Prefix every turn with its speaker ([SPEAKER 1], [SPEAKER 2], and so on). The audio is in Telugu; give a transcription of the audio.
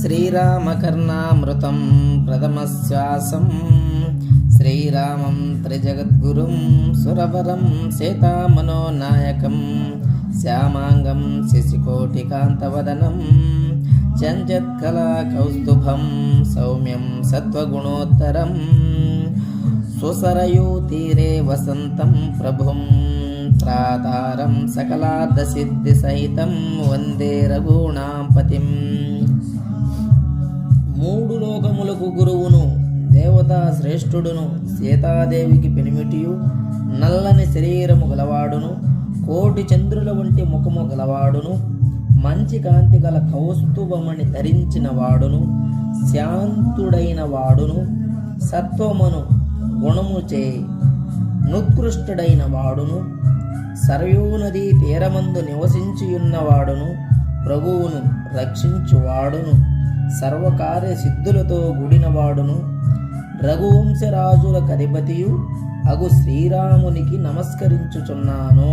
[SPEAKER 1] శ్రీరామకర్ణామృతం ప్రథమశ్వాసం. శ్రీరామం త్రిజగద్గురుం సురవరం సీతామనోనాయకం. శ్యామాంగం శశికోటికాంతవదనం. చంచత్కలా కౌస్తుభం సౌమ్యం సత్వగుణోత్తరం. సుసరయూ తీరే వసంతం ప్రభుం. త్రాతారం సకలార్ధసిద్ధిసహితం. వందే రఘూణాంపతిం మూడు లోకములకు గురువును దేవతా శ్రేష్ఠుడును సీతాదేవికి పెనిమిటియు నల్లని శరీరము గలవాడును కోటి చంద్రుల వంటి ముఖము గలవాడును మంచి కాంతి గల కౌస్తుభమణి ధరించిన వాడును శాంతుడైన వాడును సత్వమును గుణము చే నుత్కృష్టుడైన వాడును సరయూనది తీరమందు నివసించియున్నవాడును ప్రభువును రక్షించువాడును. సర్వకార్య సిద్ధులతో గుడినవాడును రఘువంశరాజుల కధిపతియు అగు శ్రీరామునికి నమస్కరించుచున్నాను.